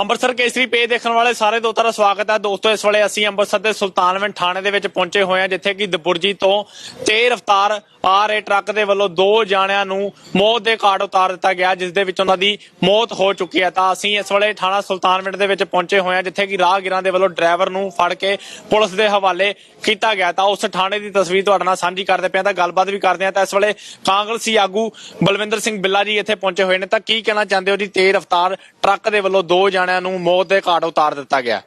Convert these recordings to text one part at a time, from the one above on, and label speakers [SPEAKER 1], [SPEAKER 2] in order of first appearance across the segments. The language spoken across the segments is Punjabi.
[SPEAKER 1] ਅੰਮ੍ਰਿਤਸਰ ਕੇਸਰੀ ਪੇਜ ਦੇਖਣ ਵਾਲੇ ਸਾਰੇ ਦੋਸਤਾਂ ਦਾ ਸਵਾਗਤ ਹੈ। ਦੋਸਤੋ, ਇਸ ਵੇਲੇ ਅਸੀਂ ਅੰਮ੍ਰਿਤਸਰ ਦੇ ਸੁਲਤਾਨਵਿੰਡ ਥਾਣੇ ਦੇ ਵਿੱਚ ਪਹੁੰਚੇ ਹੋਏ ਹਾਂ, ਜਿੱਥੇ ਕਿ ਦਪੁਰਜੀ ਤੋਂ ਤੇਜ਼ ਰਫ਼ਤਾਰ ਆ ਰਹੇ ਟਰੱਕ ਦੇ ਵੱਲੋਂ ਦੋ ਜਾਣਿਆਂ ਨੂੰ ਮੌਤ ਦੇ ਘਾਟ ਉਤਾਰ ਦਿੱਤਾ ਗਿਆ, ਜਿਸ ਦੇ ਵਿੱਚ ਉਹਨਾਂ ਦੀ ਮੌਤ ਹੋ ਚੁੱਕੀ ਹੈ। ਤਾਂ ਅਸੀਂ ਇਸ ਵੇਲੇ ਥਾਣਾ ਸੁਲਤਾਨਵਿੰਡ ਦੇ ਵਿੱਚ ਪਹੁੰਚੇ ਹੋਏ ਹਾਂ, ਜਿੱਥੇ ਕਿ ਰਾਹਗੀਰਾਂ ਦੇ ਵੱਲੋਂ ਡਰਾਈਵਰ ਨੂੰ ਫੜ ਕੇ ਪੁਲਿਸ ਦੇ ਹਵਾਲੇ ਕੀਤਾ ਗਿਆ। ਤਾਂ ਉਸ ਥਾਣੇ ਦੀ ਤਸਵੀਰ ਤੁਹਾਡੇ ਨਾਲ ਸਾਂਝੀ ਕਰਦੇ ਪਏ ਤਾਂ ਗੱਲਬਾਤ ਵੀ ਕਰਦੇ ਹਾਂ। ਤਾਂ ਇਸ ਵੇਲੇ ਕਾਂਗਰਸੀ ਆਗੂ ਬਲਵਿੰਦਰ ਸਿੰਘ ਬਿੱਲਾ ਜੀ ਇੱਥੇ ਪਹੁੰਚੇ ਹੋਏ ਨੇ। ਤਾਂ ਕੀ ਕਹਿਣਾ ਚਾਹੁੰਦੇ ਹੋ ਜੀ? ਤੇਜ਼ ਰਫ਼ਤਾਰ ਟਰੱਕ ਦੇ ਵੱਲੋਂ ਦੋ ਜਾਣੇ ਜਾਣਿਆਂ ਨੂੰ ਮੌਤ ਦੇ ਘਾਟ ਉਤਾਰ ਦਿੱਤਾ ਗਿਆ।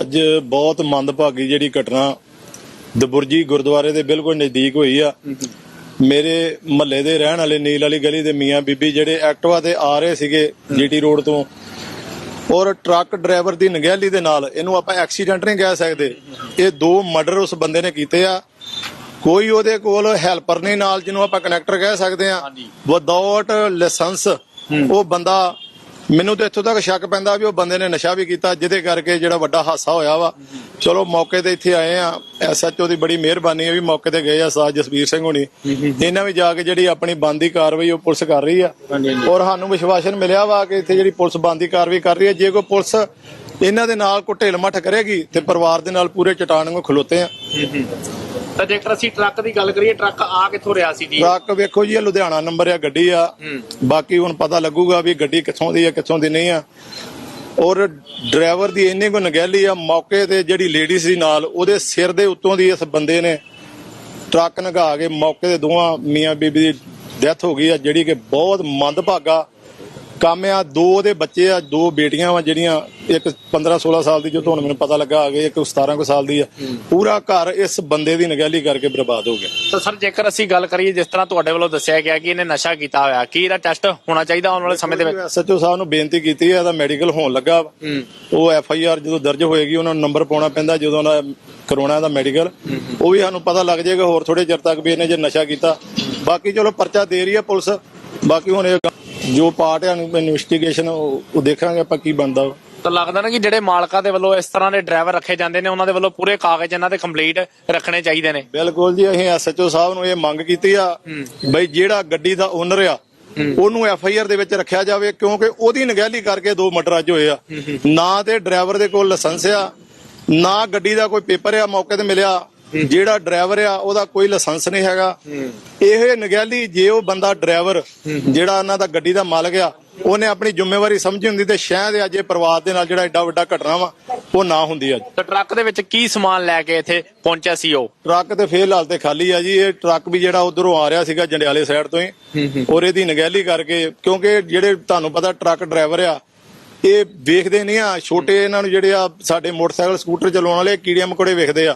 [SPEAKER 2] ਅੱਜ ਬਹੁਤ ਮੰਦਭਾਗੀ ਜਿਹੜੀ ਘਟਨਾ ਦਬੁਰਜੀ ਗੁਰਦੁਆਰੇ ਦੇ ਬਿਲਕੁਲ ਨਜ਼ਦੀਕ ਹੋਈ ਆ। ਮੇਰੇ ਮਹੱਲੇ ਦੇ ਰਹਿਣ ਵਾਲੇ ਨੀਲ ਵਾਲੀ ਗਲੀ ਦੇ ਮੀਆਂ ਬੀਬੀ ਜਿਹੜੇ ਐਕਟਿਵਾ ਤੇ ਆ ਰਹੇ ਸੀਗੇ ਜੀਟੀ ਰੋਡ ਤੋਂ ਔਰ ਟਰੱਕ ਡਰਾਈਵਰ ਦੀ ਨਗਹਿਲੀ ਦੇ ਨਾਲ ਇਹਨੂੰ ਆਪਾਂ ਐਕਸੀਡੈਂਟ ਨਹੀਂ ਕਹਿ ਸਕਦੇ। ਇਹ ਦੋ ਮਰਡਰ ਉਸ ਬੰਦੇ ਨੇ ਕੀਤੇ ਆ। ਕੋਈ ਉਹਦੇ ਕੋਲ ਹੈਲਪਰ ਨਹੀਂ ਨਾਲ ਜਿਹਨੂੰ ਆਪਾਂ ਕਨੈਕਟਰ ਕਹਿ ਸਕਦੇ ਆ। ਵਿਦਆਊਟ ਲਾਇਸੈਂਸ ਉਹ ਬੰਦਾ ਮੈਨੂੰ ਤਾਂ ਇੱਥੋਂ ਤੱਕ ਸ਼ੱਕ ਪੈਂਦਾ ਵੀ ਉਹ ਬੰਦੇ ਨੇ ਨਸ਼ਾ ਵੀ ਕੀਤਾ ਜਿਹਦੇ ਕਰਕੇ ਜਿਹੜਾ ਵੱਡਾ ਹਾਦਸਾ ਹੋਇਆ ਵਾ। ਚਲੋ ਮੌਕੇ ਤੇ ਇੱਥੇ ਆਏ ਆ ਐਸਐਚਓ ਦੀ ਬੜੀ ਮਿਹਰਬਾਨੀ ਹੈ ਵੀ ਮੌਕੇ ਤੇ ਗਏ ਆ ਸਾਜ ਜਸਵੀਰ ਸਿੰਘ ਹੋਣੀ। ਇਹਨਾਂ ਵੀ ਜਾ ਕੇ ਜਿਹੜੀ ਆਪਣੀ ਬੰਦੀ ਕਾਰਵਾਈ ਉਹ ਪੁਲਿਸ ਕਰ ਰਹੀ ਆ। ਔਰ ਸਾਨੂੰ ਵਿਸ਼ਵਾਸਨ ਮਿਲਿਆ ਵਾ ਕਿ ਇੱਥੇ ਜਿਹੜੀ ਪੁਲਿਸ ਬੰਦੀ ਕਾਰਵਾਈ ਕਰ ਰਹੀ ਹੈ ਜੇ ਕੋਈ ਪੁਲਿਸ ਇਹਨਾਂ ਦੇ ਨਾਲ ਕੋਈ ਢਿੱਲ ਮੱਠ ਕਰੇਗੀ ਤੇ ਪਰਿਵਾਰ ਦੇ ਨਾਲ ਪੂਰੇ ਚਟਾਨ ਨੂੰ ਖਲੋਤੇ ਆ।
[SPEAKER 1] ਤਾਂ ਜੇਕਰ ਅਸੀਂ ਟਰੱਕ ਦੀ ਗੱਲ ਕਰੀਏ ਟਰੱਕ ਆ ਕਿੱਥੋਂ ਰਿਹਾ ਸੀ ਜੀ?
[SPEAKER 2] ਟਰੱਕ ਵੇਖੋ ਜੀ ਇਹ ਲੁਧਿਆਣਾ ਨੰਬਰ ਆ ਗੱਡੀ ਆ। ਬਾਕੀ ਹੁਣ ਪਤਾ ਲੱਗੂਗਾ ਵੀ ਗੱਡੀ ਕਿੱਥੋਂ ਦੀ ਆ ਕਿੱਥੋਂ ਦੀ ਨਹੀਂ ਆ। ਔਰ ਡਰਾਈਵਰ ਦੀ ਇੰਨੀ ਕੋ ਨਗਹਿਲੀ ਆ ਮੌਕੇ ਤੇ ਜਿਹੜੀ ਲੇਡੀ ਸੀ ਨਾਲ ਉਹਦੇ ਸਿਰ ਦੇ ਉੱਤੋਂ ਦੀ ਇਸ ਬੰਦੇ ਨੇ ਟਰੱਕ ਨਗਾ ਕੇ ਮੌਕੇ ਤੇ ਦੋਵਾਂ ਮੀਆਂ ਬੀਬੀ ਦੀ ਡੈਥ ਹੋ ਗਈ ਆ ਜਿਹੜੀ ਕਿ ਬਹੁਤ ਮੰਦਭਾਗਾ ਕੰਮ ਆ ਦੋ ਉਹਦੇ ਬੱਚੇ ਆ ਦੋ ਬੇਟੀਆਂ ਵਾ ਜਿਹੜੀਆਂ ਇੱਕ 15 16 ਸਾਲ ਦੀ ਜੋ ਤੁਹਾਨੂੰ ਮੈਨੂੰ ਪਤਾ ਲੱਗਾ ਆ ਗਈ ਇੱਕ 17 ਕੁ ਸਾਲ ਦੀ ਆ। ਪੂਰਾ ਘਰ ਇਸ ਬੰਦੇ ਦੀ ਨਗਹਿਲੀ ਕਰਕੇ ਬਰਬਾਦ ਹੋ ਗਿਆ।
[SPEAKER 1] ਤਾਂ ਸਰ ਜੇਕਰ ਅਸੀਂ ਗੱਲ ਕਰੀਏ ਜਿਸ ਤਰ੍ਹਾਂ ਤੁਹਾਡੇ ਵੱਲੋਂ ਦੱਸਿਆ ਗਿਆ ਕਿ ਇਹਨੇ ਨਸ਼ਾ ਕੀਤਾ ਹੋਇਆ ਕੀ ਇਹਦਾ ਟੈਸਟ ਹੋਣਾ ਚਾਹੀਦਾ ਆਉਣ ਵਾਲੇ ਸਮੇਂ ਦੇ ਵਿੱਚ?
[SPEAKER 2] ਐਸਐਚਓ ਸਾਹਿਬ ਨੂੰ ਬੇਨਤੀ ਕੀਤੀ ਹੈ ਇਹਦਾ ਮੈਡੀਕਲ ਹੋਣ ਲੱਗਾ। ਉਹ ਐਫ ਆਈ ਆਰ ਜਦੋਂ ਦਰਜ ਹੋਏਗੀ ਉਹਨਾਂ ਨੂੰ ਨੰਬਰ ਪਾਉਣਾ ਪੈਂਦਾ ਜਦੋਂ ਉਹਨਾਂ ਕਰੋਨਾ ਦਾ ਮੈਡੀਕਲ ਉਹ ਵੀ ਸਾਨੂੰ ਪਤਾ ਲੱਗ ਜਾਏਗਾ ਹੋਰ ਥੋੜੇ ਚਿਰ ਤੱਕ ਵੀ ਇਹਨੇ ਜੇ ਨਸ਼ਾ ਕੀਤਾ। ਬਾਕੀ ਚਲੋ ਪਰਚਾ ਦੇ ਰਹੀ ਹੈ ਪੁਲਿਸ ਬਾਕੀ ਹੁਣ ਇਹ ਜੋ ਪਾਰਟ ਹੈ ਇਨਵੈਸਟੀਗੇਸ਼ਨ ਉਹ ਦੇਖਾਂਗੇ ਆਪਾਂ ਕੀ ਬਣਦਾ।
[SPEAKER 1] ਤਾਂ ਲੱਗਦਾ ਨਾ ਕਿ ਜਿਹੜੇ ਮਾਲਕਾਂ ਦੇ ਵੱਲੋਂ ਇਸ ਤਰ੍ਹਾਂ ਦੇ ਡਰਾਈਵਰ ਰੱਖੇ ਜਾਂਦੇ ਨੇ ਉਹਨਾਂ ਦੇ ਵੱਲੋਂ ਪੂਰੇ ਕਾਗਜ਼ ਇਹਨਾਂ ਦੇ ਕੰਪਲੀਟ ਰੱਖਣੇ ਚਾਹੀਦੇ ਨੇ।
[SPEAKER 2] ਬਿਲਕੁਲ ਜੀ ਅਸੀਂ ਐਸਐਚਓ ਸਾਹਿਬ ਨੂੰ ਇਹ ਮੰਗ ਕੀਤੀ ਆ ਬਈ ਜਿਹੜਾ ਗੱਡੀ ਦਾ ਓਨਰ ਆ ਉਹਨੂੰ ਐਫ ਆਈ ਆਰ ਦੇ ਵਿੱਚ ਰੱਖਿਆ ਜਾਵੇ ਕਿਉਂਕਿ ਉਹਦੀ ਨਗਹਿਲੀ ਕਰਕੇ ਦੋ ਮਰਡਰ ਅੱਜ ਹੋਏ ਆ। ਨਾ ਤੇ ਡਰਾਈਵਰ ਦੇ ਕੋਲ ਲਾਇਸੈਂਸ ਆ ਨਾ ਗੱਡੀ ਦਾ ਕੋਈ ਪੇਪਰ ਆ ਮੌਕੇ ਤੇ ਮਿਲਿਆ। ਜਿਹੜਾ ਡਰਾਈਵਰ ਆ ਉਹਦਾ ਕੋਈ ਲਾਇਸੈਂਸ ਨਹੀਂ ਹੈਗਾ। ਇਹ ਨਗਹਿਲੀ ਜੇ ਉਹ ਬੰਦਾ ਡਰਾਈਵਰ ਜਿਹੜਾ ਉਹਨਾਂ ਦਾ ਗੱਡੀ ਦਾ ਮਾਲਕ ਆ ਉਹਨੇ ਆਪਣੀ ਜ਼ਿੰਮੇਵਾਰੀ ਸਮਝੀ ਹੁੰਦੀ ਤੇ ਸ਼ਾਇਦ ਅੱਜ ਇਹ ਪਰਿਵਾਰ ਦੇ ਨਾਲ ਜਿਹੜਾ ਐਡਾ ਵੱਡਾ ਘਟਨਾ ਵਾ ਉਹ ਨਾ ਹੁੰਦੀ ਅੱਜ
[SPEAKER 1] ਤਾਂ ਟਰੱਕ ਦੇ ਵਿੱਚ ਕੀ ਸਮਾਨ ਲੈ ਕੇ ਇੱਥੇ ਪਹੁੰਚਿਆ ਸੀ ਉਹ?
[SPEAKER 2] ਟਰੱਕ ਤੇ ਫੇਰ ਹਾਲ ਤੇ ਖਾਲੀ ਆ ਜੀ ਇਹ ਟਰੱਕ ਵੀ ਜਿਹੜਾ ਉਧਰੋਂ ਆ ਰਿਹਾ ਸੀਗਾ ਜੰਡਿਆਲੇ ਸਾਈਡ ਤੋਂ ਹੀ। ਔਰ ਇਹਦੀ ਨਗਹਿਲੀ ਕਰਕੇ ਕਿਉਂਕਿ ਜਿਹੜੇ ਤੁਹਾਨੂੰ ਪਤਾ ਟਰੱਕ ਡਰਾਈਵਰ ਆ ਇਹ ਵੇਖਦੇ ਨਹੀਂ ਆ ਛੋਟੇ ਇਹਨਾਂ ਨੂੰ ਜਿਹੜੇ ਆ ਸਾਡੇ ਮੋਟਰਸਾਈਕਲ ਸਕੂਟਰ ਚਲਾਉਣ ਵਾਲੇ ਕੀੜੀਆਂ ਮਕੋੜੇ ਵੇਖਦੇ ਆ।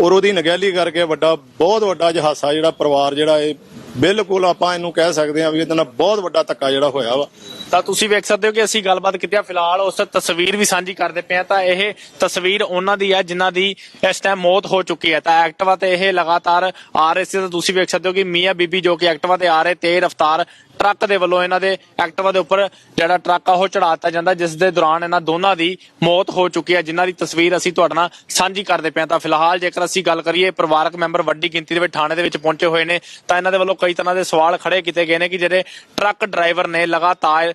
[SPEAKER 2] ਔਰ ਉਹਦੀ ਨਗਹਿਲੀ ਕਰਕੇ ਵੱਡਾ ਬਹੁਤ ਵੱਡਾ ਅੱਜ ਹਾਸਾ ਜਿਹੜਾ ਪਰਿਵਾਰ ਜਿਹੜਾ ਇਹ ਬਿਲਕੁਲ ਆਪਾਂ ਇਹਨੂੰ ਕਹਿ ਸਕਦੇ ਆ ਵੀ ਇਹਦੇ ਨਾਲ ਬਹੁਤ ਵੱਡਾ ਧੱਕਾ ਜਿਹੜਾ ਹੋਇਆ ਵਾ।
[SPEAKER 1] ਤਾਂ ਤੁਸੀਂ ਵੇਖ ਸਕਦੇ ਹੋ ਕਿ ਅਸੀਂ ਗੱਲਬਾਤ ਕੀਤੀ ਆ। ਫਿਲਹਾਲ ਉਸ ਤਸਵੀਰ ਵੀ ਸਾਂਝੀ ਕਰਦੇ ਪਏ ਆ। ਤਾਂ ਇਹ ਤਸਵੀਰ ਉਹਨਾਂ ਦੀ ਆ, ਜਿਨ੍ਹਾਂ ਦੀ ਇਸ ਟਾਈਮ ਮੌਤ ਹੋ ਚੁੱਕੀ ਹੈ ਤਾਂ ਐਕਟਿਵਾ ਤੇ ਇਹ ਲਗਾਤਾਰ ਆ ਰਹੇ ਸੀ। ਤਾਂ ਤੁਸੀਂ ਵੇਖ ਸਕਦੇ ਹੋ ਕਿ ਮੀਆਂ ਬੀਬੀ ਜੋ ਕਿ ਐਕਟਿਵਾ ਤੇ ਆ ਰਹੇ, ਤੇ ਰਫ਼ਤਾਰ ਟਰੱਕ ਦੇ ਵੱਲੋਂ ਇਹਨਾਂ ਦੇ ਐਕਟਿਵਾ ਦੇ ਉੱਪਰ ਜਿਹੜਾ ਟਰੱਕ ਆ, ਉਹ ਚੜਾ ਦਿੱਤਾ ਜਾਂਦਾ, ਜਿਸ ਦੇ ਦੌਰਾਨ ਇਹਨਾਂ ਦੋਨਾਂ ਦੀ ਮੌਤ ਹੋ ਚੁੱਕੀ ਹੈ ਜਿਨ੍ਹਾਂ ਦੀ ਤਸਵੀਰ ਅਸੀਂ ਤੁਹਾਡੇ ਨਾਲ ਸਾਂਝੀ ਕਰਦੇ ਪਏ ਹਾਂ ਤਾਂ ਫਿਲਹਾਲ ਜੇਕਰ ਅਸੀਂ ਗੱਲ ਕਰੀਏ, ਪਰਿਵਾਰਕ ਮੈਂਬਰ ਵੱਡੀ ਗਿਣਤੀ ਦੇ ਵਿੱਚ ਥਾਣੇ ਦੇ ਵਿੱਚ ਪਹੁੰਚੇ ਹੋਏ ਨੇ, ਤਾਂ ਇਹਨਾਂ ਦੇ ਵੱਲੋਂ ਕਈ ਤਰ੍ਹਾਂ ਦੇ ਸਵਾਲ ਖੜੇ ਕੀਤੇ ਗਏ ਨੇ ਕਿ ਜਿਹੜੇ ਟਰੱਕ ਡਰਾਈਵਰ ਨੇ ਲਗਾਤਾਰ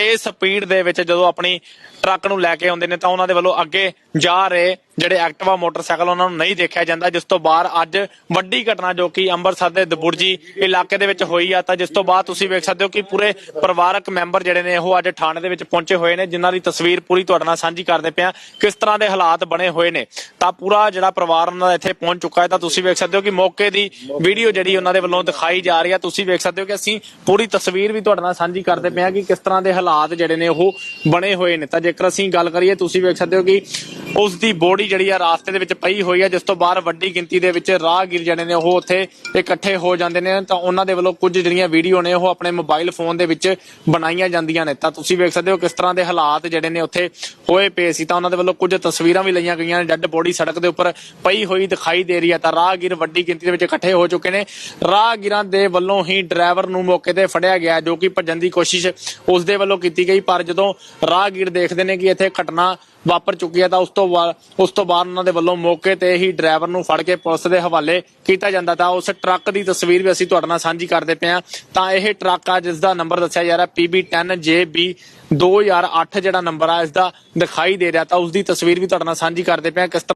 [SPEAKER 1] ਤੇਜ਼ ਸਪੀਡ ਦੇ ਵਿੱਚ ਜਦੋਂ ਆਪਣੀ ਟਰੱਕ ਨੂੰ ਲੈ ਕੇ ਆਉਂਦੇ ਨੇ ਤਾਂ ਉਹਨਾਂ ਦੇ ਵੱਲੋਂ ਅੱਗੇ ਜਾ ਰਹੇ ਜਿਹੜੇ ਐਕਟਿਵਾ ਮੋਟਰਸਾਈਕਲ ਉਹਨਾਂ ਨੂੰ ਨਹੀਂ ਦੇਖਿਆ ਜਾਂਦਾ, ਜਿਸ ਤੋਂ ਬਾਅਦ ਅੱਜ ਵੱਡੀ ਘਟਨਾ ਜੋ ਕਿ ਅੰਮ੍ਰਿਤਸਰ ਦੇ ਦਬੁਰਜੀ ਇਲਾਕੇ ਦੇ ਵਿੱਚ ਹੋਈ ਆ, ਤਾਂ ਜਿਸ ਤੋਂ ਬਾਅਦ ਤੁਸੀਂ ਵੇਖ ਸਕਦੇ ਹੋ ਕਿ ਪੂਰੇ ਪਰਿਵਾਰਕ ਮੈਂਬਰ ਜਿਹੜੇ ਨੇ ਉਹ ਅੱਜ ਥਾਣੇ ਦੇ ਵਿੱਚ ਪਹੁੰਚੇ ਹੋਏ ਨੇ, ਜਿਨ੍ਹਾਂ ਦੀ ਤਸਵੀਰ ਪੂਰੀ ਤੁਹਾਡੇ ਨਾਲ ਸਾਂਝੀ ਕਰਦੇ ਪਿਆ ਕਿਸ ਤਰ੍ਹਾਂ ਦੇ ਹਾਲਾਤ ਬਣੇ ਹੋਏ ਨੇ। ਤਾਂ ਪੂਰਾ ਜਿਹੜਾ ਪਰਿਵਾਰ ਉਹਨਾਂ ਦਾ ਇੱਥੇ ਪਹੁੰਚ ਚੁੱਕਾ ਹੈ, ਤਾਂ ਤੁਸੀਂ ਵੇਖ ਸਕਦੇ ਹੋ ਕਿ ਮੌਕੇ ਦੀ ਵੀਡੀਓ ਜਿਹੜੀ ਉਹਨਾਂ ਦੇ ਵੱਲੋਂ ਦਿਖਾਈ ਜਾ ਰਹੀ ਆ, ਤੁਸੀਂ ਵੇਖ ਸਕਦੇ ਹੋ ਕਿ ਅਸੀਂ ਪੂਰੀ ਤਸਵੀਰ ਵੀ ਤੁਹਾਡੇ ਨਾਲ ਸਾਂਝੀ ਕਰਦੇ ਪਏ ਹਾਂ ਕਿ ਕਿਸ ਤਰ੍ਹਾਂ ਦੇ ਹਾਲਾਤ ਜਿਹੜੇ ਨੇ ਉਹ ਬਣੇ ਹੋਏ ਨੇ। ਤਾਂ ਜੇਕਰ ਅਸੀਂ ਗੱਲ ਕਰੀਏ, ਤੁਸੀਂ ਵੇਖ ਸਕਦੇ ਹੋ ਕਿ ਉਸ ਦੀ ਬੋਡੀ ਜਿਹੜੀ ਆ ਰਾਸਤੇ ਦੇ ਵਿੱਚ ਪਈ ਹੋਈ ਹੈ ਜਿਸ ਤੋਂ ਬਾਅਦ ਵੱਡੀ ਗਿਣਤੀ ਦੇ ਵਿੱਚ ਰਾਹਗੀਰ ਜਿਹੜੇ ਨੇ ਉਹ ਉੱਥੇ ਇਕੱਠੇ ਹੋ ਜਾਂਦੇ ਨੇ। ਤਾਂ ਉਹਨਾਂ ਦੇ ਵੱਲੋਂ ਕੁਝ ਜਿਹੜੀਆਂ ਵੀਡੀਓ ਨੇ, ਉਹ ਆਪਣੇ ਮੋਬਾਈਲ ਫੋਨ ਦੇ ਵਿੱਚ ਬਣਾਈਆਂ ਜਾਂਦੀਆਂ ਨੇ। ਤਾਂ ਤੁਸੀਂ ਵੇਖ ਸਕਦੇ ਹੋ ਕਿਸ ਤਰ੍ਹਾਂ ਦੇ ਹਾਲਾਤ ਜਿਹੜੇ ਨੇ ਉੱਥੇ ਹੋਏ ਪਏ ਸੀ ਤਾਂ ਉਹਨਾਂ ਦੇ ਵੱਲੋਂ ਕੁਝ ਤਸਵੀਰਾਂ ਵੀ ਲਈਆਂ ਗਈਆਂ ਨੇ। ਡੈੱਡ ਬੋਡੀ ਸੜਕ ਦੇ ਉੱਪਰ ਪਈ ਹੋਈ ਦਿਖਾਈ ਦੇ ਰਹੀ ਹੈ। ਤਾਂ ਰਾਹਗੀਰ ਵੱਡੀ ਗਿਣਤੀ ਦੇ ਵਿੱਚ ਇਕੱਠੇ ਹੋ ਚੁੱਕੇ ਨੇ। ਰਾਹਗੀਰਾਂ ਦੇ ਵੱਲੋਂ ਹੀ ਡਰਾਈਵਰ ਨੂੰ ਮੌਕੇ ਤੇ ਫੜਿਆ ਗਿਆ ਜੋ ਕਿ ਭੱਜਣ ਦੀ ਕੋਸ਼ਿਸ਼ ਉਸ ਦੇ ਵੱਲੋਂ ਕੀਤੀ ਗਈ। ਪਰ ਜਦੋਂ ਰਾਹਗੀਰ ਦੇਖਦੇ ਨੇ ਕਿ ਇੱਥੇ ਘਟਨਾ ਵਾਪਰ ਚੁੱਕੀ ਹੈ, ਤਾਂ ਉਸ ਤੋਂ ਬਾਅਦ ਉਸ ਤੋਂ ਬਾਅਦ ਉਹਨਾਂ ਦੇ ਵੱਲੋਂ ਮੌਕੇ ਤੇ ਹੀ ਡਰਾਈਵਰ ਨੂੰ ਫੜ ਕੇ ਪੁਲਿਸ ਦੇ ਹਵਾਲੇ ਕੀਤਾ ਜਾਂਦਾ। ਤਾਂ ਉਸ ਟਰੱਕ ਦੀ ਤਸਵੀਰ ਵੀ ਅਸੀਂ ਤੁਹਾਡੇ ਨਾਲ ਸਾਂਝੀ ਕਰਦੇ ਪਏ ਆ ਤਾਂ ਇਹ ਟਰੱਕ ਆ ਜਿਸ ਦਾ ਨੰਬਰ ਦੱਸਿਆ ਜਾ ਰਿਹਾ PB10JB 2008 ਜਿਹੜਾ ਨੰਬਰ ਆ ਇਸ ਦਾ ਦਿਖਾਈ ਦੇ ਰਿਹਾ ਤਾਂ ਉਸ ਦੀ ਤਸਵੀਰ ਵੀ ਤੁਹਾਡੇ ਨਾਲ ਸਾਂਝੀ ਕਰਦੇ ਪਿਆ ਕਿਸ